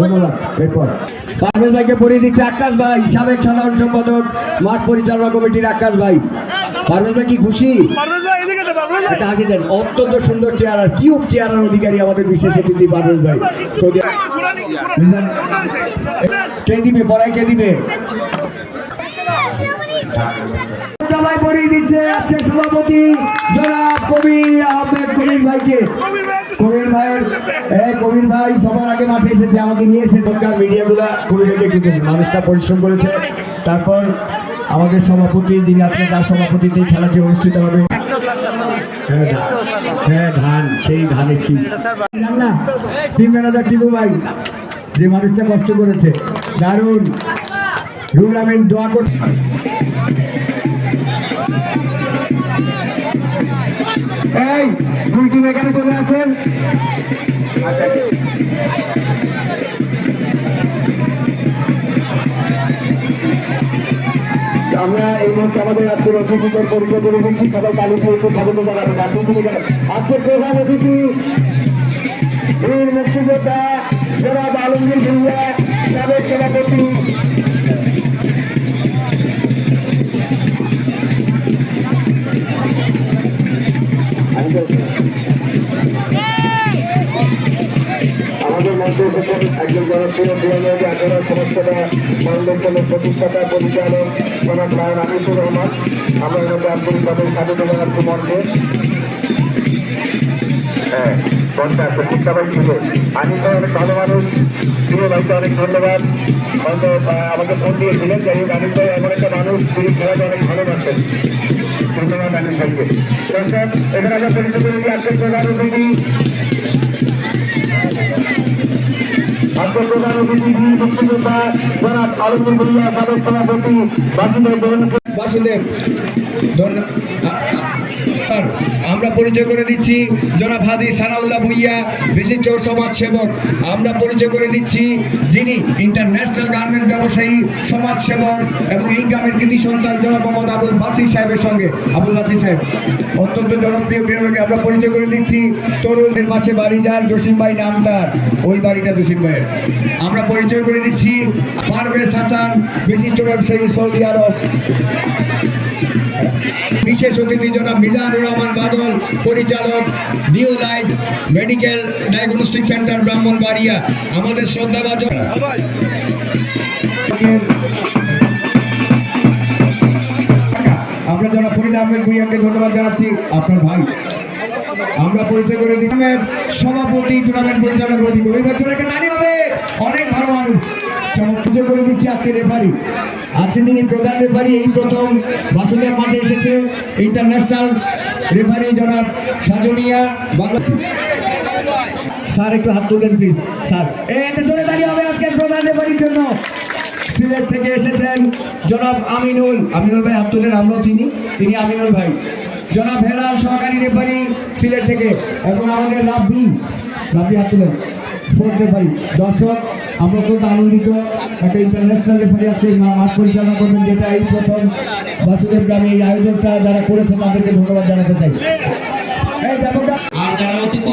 ধন্যবাদ এরপর। পারভেজ ভাইকে পরিয়ে দিচ্ছে আকাশ ভাই সাবেক সাধারণ সম্পাদক মাঠ পরিচালনা কমিটির আকাশ ভাই। পারভেজ ভাই কি খুশি? একটা হাসি দেন অত্যন্ত সুন্দর চেয়ার আর কিউব চেয়ারের অধিকারী আমাদের বিশেষ অতিথি পারভেজ ভাই। সৌদি কে দিবে পড়ায় কে দিবে সবাই পরিয়ে দিচ্ছে আজকের সভাপতি জনাব কবির আহমেদ কবির ভাইকে। কবির ভাইয়ের কবির ভাই সবার আগে এসেছে আমাকে নিয়ে এসে দরকার মিডিয়াগুলো কবিরকে কিন্তু মানুষটা পরিশ্রম করেছে। তারপর আমাদের সভাপতি যিনি আজকে তার সভাপতিতে খেলাটি অনুষ্ঠিত হবে? হ্যাঁ, ধান। সেই ধানের শীষ। না টিম ভাই যে মানুষটা কষ্ট করেছে। দারুণ। রুল দোয়া কর এই, দুই টিম এখানে চলে আসেন। আমরা এই মুহূর্তে আমাদের আজকের অতিথিদের পরিচয় করে দিচ্ছি। সবাই পুজোকে স্বাগত জানাবেন আপনি তিনি আজকের প্রধান অতিথি, বীর মুক্তিযোদ্ধা, জনাব আলমগীর ভুইয়া সাবেক সভাপতি আমাদের মধ্যে একজন জনপ্রিয় হাজার আঠারো সমস্যাটা মানবন্ধনের প্রতিষ্ঠাতা পরিচালক জনাব নায়ন আনিসুর রহমান। আমরা এনাকে কাদের স্বাগত জানাচ্ছি মঞ্চে হ্যাঁ। আছে শিক্ষাবাই ছিল আনিস ভাই অনেক ভালো মানুষ, প্রিয় ভাইকে অনেক ধন্যবাদ। হয়তো আমাকে ফোন দিয়েছিলেন যাই হোক আনিস ভাই এমন একটা মানুষ, তিনি খেলাটা অনেক ভালোবাসেন। ধন্যবাদ আনিস ভাইকে। দর্শক, এখানে আমরা পরিচয় বাসুদেব বাসুদেব আমরা পরিচয় করে দিচ্ছি জনাব হাদি সানাউল্লাহ ভুইয়া, বিশিষ্ট সমাজ সেবক। আমরা পরিচয় করে দিচ্ছি যিনি ইন্টারন্যাশনাল গার্মেন্ট ব্যবসায়ী, সমাজ সেবক এবং এই গ্রামের কৃতি সন্তান জনাব মোহাম্মদ আবুল বাসির সাহেবের সঙ্গে। আবুল বাসির সাহেব, অত্যন্ত জনপ্রিয় বিনোদনকে আমরা পরিচয় করে দিচ্ছি। তরুণদের পাশে বাড়ি যার, জসিম ভাই নাম তার। ওই বাড়িটা জসিম ভাইয়ের। আমরা পরিচয় করে দিচ্ছি পারভেজ হাসান, বিশিষ্ট ব্যবসায়ী সৌদি আরব। বিশেষ অতিথি জনাব মিজানুর রহমান বাদল। পরিচালক New Life Medical Diagnostic Centre Brahmanbaria. আমাদের শ্রদ্ধাভাজন আমরা যারা ফরিদ আহমেদ ধন্যবাদ জানাচ্ছি, আপনার ভাই। আমরা পরিচয় করে দিই। সভাপতি টুর্নামেন্ট পরিচালনা করে দিই কবির বছর একটা দাঁড়িয়ে হবে। অনেক ভালো মানুষ। চমৎকার করে দিচ্ছি আজকে রেফারি আজকে যিনি প্রধান রেফারি এই প্রথম বাসুদেব মাঠে এসেছে ইন্টারন্যাশনাল রেফারি জনাব সাজনিয়া বাংলা স্যার, একটু হাত তুলবেন প্লিজ স্যার একটা জোরে দাঁড়িয়ে হবে আজকের প্রধান রেফারির জন্য। সিলেট থেকে এসেছেন জনাব আমিনুল। আমিনুল ভাই, হাত তুলেন আমরাও চিনি। তিনি আমিনুল ভাই। জনাব হেলাল সহকারী রেফারি সিলেট থেকে। এবং আমাদের রাব্বি। রাব্বি, হাত তুলেন। ফোর্থ রেফারি দর্শক আমরা খুব আনন্দিত। একটা ইন্টারন্যাশনাল রেফারি মা- মাঠ পরিচালনা করবেন, যেটা এই প্রথম বাসুদেব গ্রামে এই আয়োজনটা যারা করেছে, তাদেরকে ধন্যবাদ জানাতে চাই এই ব্যাপারটা আর যারা অতিথি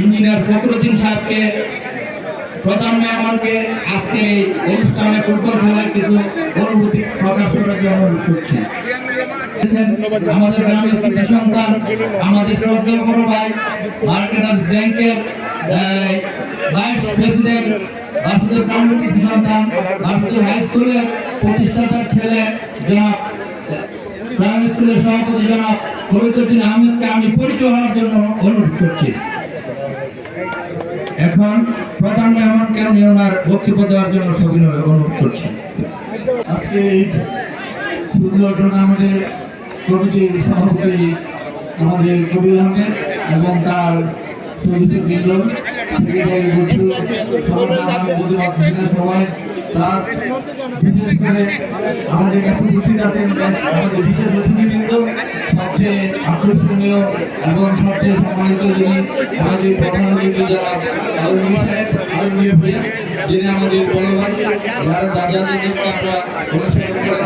ইঞ্জিনিয়ার ফখরুদ্দিন সাহেবকে, প্রধান মেহমানকে আজকের এই অনুষ্ঠানে ফুটবল খেলার কিছু অনুভূতি প্রকাশ করার জন্য অনুরোধ করছি। আমাদের গ্রামের কৃতি সন্তান, আমাদের শ্রদ্ধেয় বড় ভাই মার্কেটার ব্যাংকের ভাইস প্রেসিডেন্ট বাসুদেব গ্রামের সন্তান হাই স্কুলের প্রতিষ্ঠাতার ছেলে জনাব, প্রাইমারি স্কুলের সভাপতি জনাব ফরিদুদ্দিন আহমেদকে আমি পরিচয় হওয়ার জন্য অনুরোধ করছি। এখন প্রধান মেহমানকে আমি ওনার বক্তব্য দেওয়ার জন্য সবিনয় অনুরোধ করছি। আজকে এই সুন্দর টুর্নামেন্টের কমিটির সভাপতি আমাদের কবির আহমেদ এবং তার সদস্য বৃন্দ সেক্রেটারি সবাই প্লাস বিশেষ করে আমাদের কাছে উপস্থিত আছেন আমাদের বিশেষ অতিথিবৃন্দ, সবচেয়ে আকর্ষণীয় এবং সবচেয়ে সম্মানিত যিনি আমাদের প্রধান অতিথি যারা আলমী সাহেব আলমী ভাইয়া, যিনি আমাদের বড় যারা দাদাদের জন্য আমরা অনুসরণ করে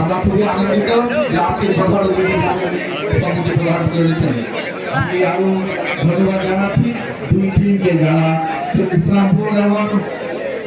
আমরা খুবই আনন্দিত যে আজকে প্রধান অতিথি সম্মতি প্রদান করেছেন। আমি আরও ধন্যবাদ জানাচ্ছি দুই টিমকে, যারা ইসলামপুর এবং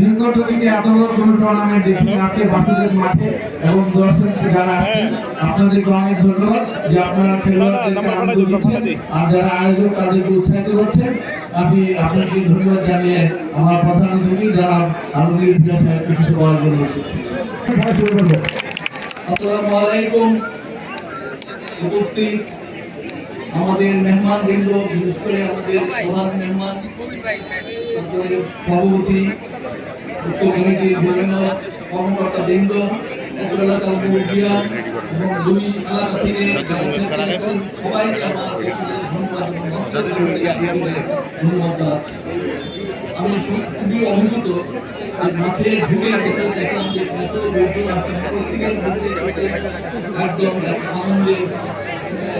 নিকট এত বড় কোনো টুর্নামেন্ট দেখিনি। আজকে বাসুদেব মাঠে এবং দর্শক যারা আসছেন আপনাদেরকে অনেক ধন্যবাদ যে আপনারা খেলোয়াড়দেরকে আনন্দ দিচ্ছেন আর যারা আয়োজক তাদেরকে উৎসাহিত করছেন। আমি আপনাকে ধন্যবাদ জানিয়ে আমার প্রধান অতিথি যারা আলমগীর প্রিয় সাহেবকে কিছু বলার জন্য আসসালামু আলাইকুম। উপস্থিত আমাদের মেহমান বৃন্দ বিশেষ করে আমাদের প্রধান মেহমান সভাপতি উত্তর কমিটির বিভিন্ন কর্মকর্তা বৃন্দ উত্তর এলাকার মুরব্বীরা এবং দুই এলাকা থেকে যারা নেতৃত্বে আছেন, সবাইকে আমার ধন্যবাদ এবং ধন্যবাদ জানাচ্ছি আমি খুবই অভিভূত যে মাঠে ঢুকে যেতে দেখলাম যে এত লোকজন আসছে প্রত্যেকের মধ্যে একদম আনন্দে আহ,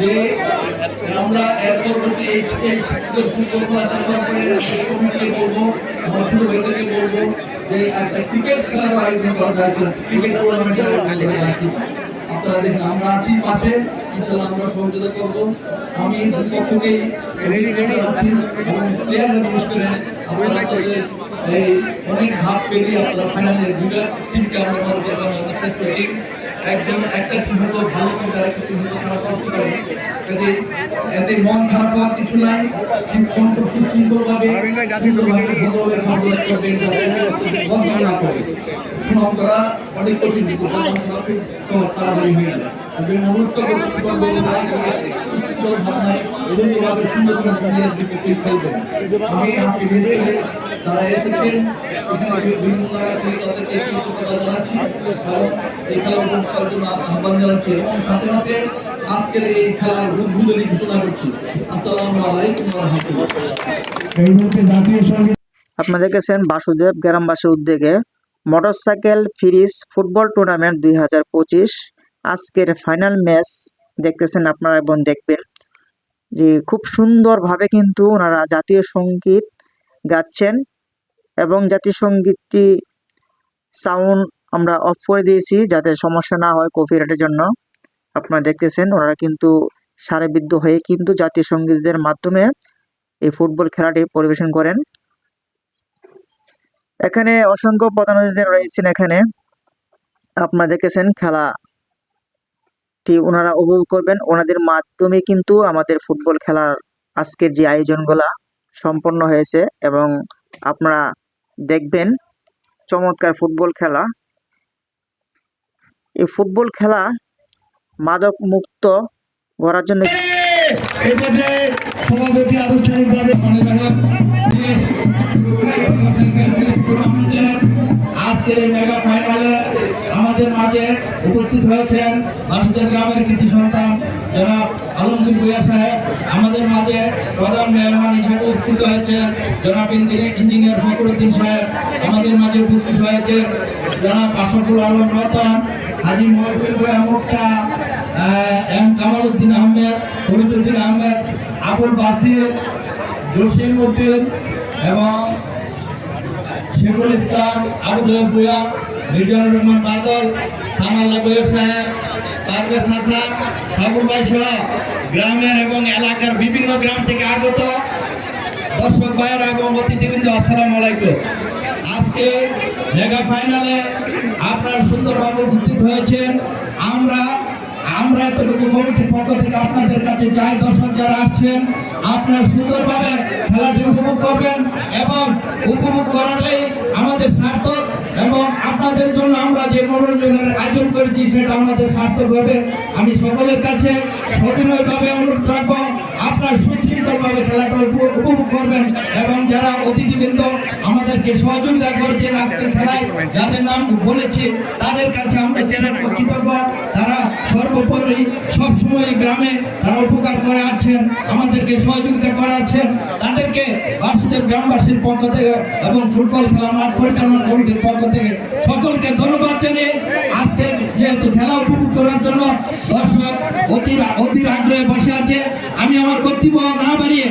যে আমরা এর পরবর্তী এই কমিটিকে বলব আমার যে একটা ক্রিকেট খেলার আয়োজন করা যায় ক্রিকেট টুর্নামেন্টের আয়োজন করা আপনারা দেখেন, আমরা আছি পাশে ইনশাল্লাহ আমরা সহযোগিতা করব। আমি দুই পক্ষকেই আছি এবং প্লেয়ার বিশেষ করে আপনাদের এই অনেক ভাগ পেরিয়ে আপনারা ফাইনালে দুইটা টিমকে আমরা শ্রেষ্ঠ টিম একজন একটা হয়তো ভালো করবে আর একটা টিম হয়তো খারাপ করতে পারে। যদি এতে মন খারাপ হওয়ার কিছু নাই সুশৃঙ্খলভাবে সুন্দরভাবে ভালোভাবে সুন্দরভাবে সুন্দর প্লেয়ার খেলবেন আমি তারা এসেছেন। এখানে বিভিন্ন জায়গা থেকে তাদেরকে কৃতজ্ঞতা জানাচ্ছি এবং এই খেলা উপভোগ জন্য আহ্বান জানাচ্ছি এবং সাথে সাথে আজকের এই খেলার উদ্বোধনী ঘোষণা করছি। আলাইকুম আপনারা দেখেছেন বাসুদেব গ্রামবাসীর উদ্যোগে মোটরসাইকেল ফ্রিজ ফুটবল টুর্নামেন্ট দুই হাজার পঁচিশ। আজকের ফাইনাল ম্যাচ দেখতেছেন আপনারা এবং দেখবেন যে খুব সুন্দরভাবে কিন্তু ওনারা জাতীয় সংগীত গাচ্ছেন। এবং জাতীয় সঙ্গীতটি সাউন্ড আমরা অফ করে দিয়েছি যাতে সমস্যা না হয় কপিরাইটের জন্য। আপনারা দেখতেছেন, ওনারা কিন্তু সারেবিদ্ধ হয়ে কিন্তু জাতীয় সঙ্গীতের মাধ্যমে এই ফুটবল খেলাটি পরিবেশন করেন। এখানে অসংখ্য অতিথি রয়েছেন এখানে। আপনারা দেখেছেন খেলাটি ওনারা উপভোগ করবেন। ওনাদের মাধ্যমে কিন্তু আমাদের ফুটবল খেলার আজকের যে আয়োজনগুলা সম্পন্ন হয়েছে এবং আপনারা দেখবেন, চমৎকার ফুটবল খেলা। এই ফুটবল খেলা মাদক মুক্ত করার জন্য আজকের এই মেগা ফাইনালে আমাদের মাঝে উপস্থিত হয়েছেন বাসুদেব গ্রামের কৃতি সন্তান জনাব আলমগীর ভুইয়া সাহেব, আমাদের মাঝে প্রধান মেহমান হিসেবে উপস্থিত হয়েছেন জনাব ইঞ্জিনিয়ার ফখরুদ্দিন সাহেব। আমাদের মাঝে উপস্থিত হয়েছেন জনাব আশরাফুল আলম রতন, হাজি মহবুল ভুইয়া মুক্তা এম কামাল উদ্দিন আহমেদ ফরিদুদ্দিন আহমেদ, আবুল বাসির, জসিম উদ্দিন এবং শেখুল ইসলাম আবুদুল ভুয়া মির্জানুর রহমান বাদল সানাল্লা বৈয় সাহেব সহ গ্রামের এবং এলাকার বিভিন্ন গ্রাম থেকে আগত আজকে ফাইনালে আপনারা সুন্দরভাবে উপস্থিত হয়েছেন। আমরা আমরা এতটুকু কমিটির পক্ষ থেকে আপনাদের কাছে যাই, দর্শক যারা আসছেন, আপনারা সুন্দরভাবে খেলাটি উপভোগ করবেন এবং উপভোগ করালেই আমাদের সার্থক এবং আপনাদের জন্য যে মনোরঞ্জনের আয়োজন করেছি সেটা আমাদের সার্থক হবে। আমি সকলের কাছে সবিনয়ভাবে অনুরোধ রাখব, আপনার সুশৃঙ্খলভাবে খেলাটা উপভোগ করবেন এবং যারা অতিথিবৃন্দ আমাদেরকে সহযোগিতা করছেন আজকের খেলায়, যাদের নাম বলেছি, তাদের কাছে আমরা জেলা কৃতজ্ঞ তারা সর্বোপরি সবসময় গ্রামে তারা উপকার করে আসছেন, আমাদেরকে সহযোগিতা করে আসছেন, তাদেরকে বাসুদেব গ্রামবাসীর পক্ষ থেকে এবং ফুটবল খেলা মাঠ পরিচালনা কমিটির পক্ষ থেকে সকলকে ধন্যবাদ জানিয়ে আজকের যেহেতু খেলা উপভোগ করার জন্য দর্শক অতির অতির আগ্রহে বসে আছে, আমি আমার বক্তব্য না বাড়িয়ে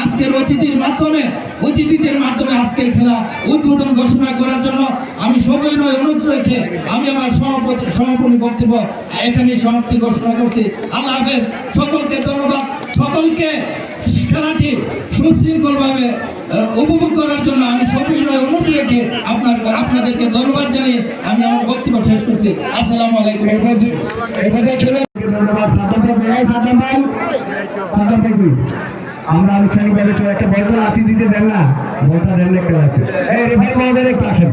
আজকের অতিথির মাধ্যমে, অতিথিদের মাধ্যমে আজকের খেলা উদ্বোধন ঘোষণা করার জন্য আমি সবাই নয় অনুরোধ রেখে আমি আমার সভাপতি সমাপনী বক্তব্য এখানে সমাপ্তি ঘোষণা করছি। আল্লাহ হাফেজ, সকলকে ধন্যবাদ। সকলকে খেলাটি সুশৃঙ্খলভাবে উপভোগ করার জন্য আমি সবাই নয় অনুরোধ রেখে আপনার আপনাদেরকে ধন্যবাদ জানিয়ে আমি আমার বক্তব্য শেষ করছি। আসসালামু আলাইকুম? আমরা আনুষ্ঠানিকভাবে একটা বলটা লাথি দিতে দেন না। বলটা দেন না একটা লাথি। এই রেফারি মহোদয় একটু আসেন।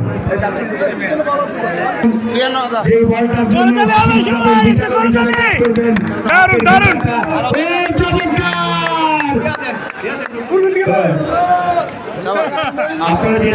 এই বলটার জন্য। দারুণ, দারুণ। এই চমৎকার! আপনারা যে